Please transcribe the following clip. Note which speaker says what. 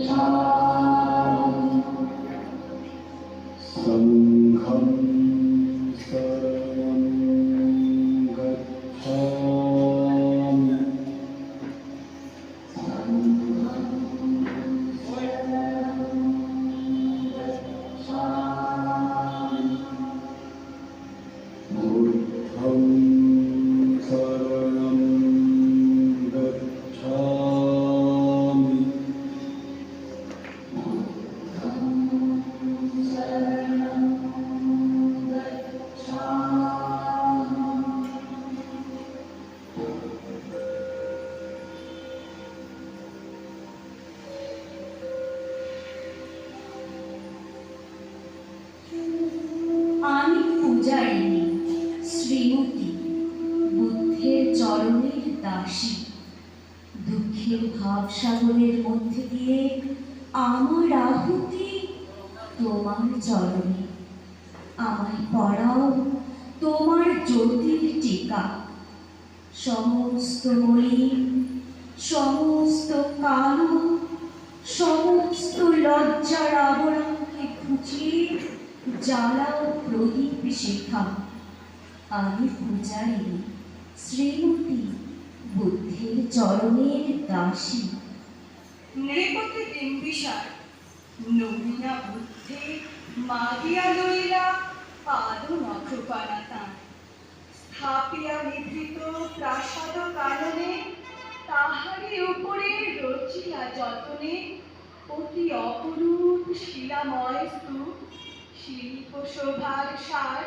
Speaker 1: time. দাসী দুঃখের ভাবসাগরের মধ্যে দিয়ে আমার আহুতি তোমার চরণে। আমায় পড়াও তোমার জ্যোতির টিকা। সমস্ত মলিন, সমস্ত কালো, সমস্ত লজ্জার আবরণকে ঘুচিয়ে জ্বালাও প্রদীপ শিখা। আমি পূজারিণী শ্রীমতী বুদ্ধের চরণের দাসী।
Speaker 2: নৃপতি বিম্বিসার নবীনা বুদ্ধে মাগিয়া লইলা পাদ নখপানা তাঁর স্থাপিয়া নিভৃত প্রাসাদ কাননে তাহারি উপরে রচিয়া যতনে অতি অপরূপ শিলাময় স্তূপ শিল্প শোভার সার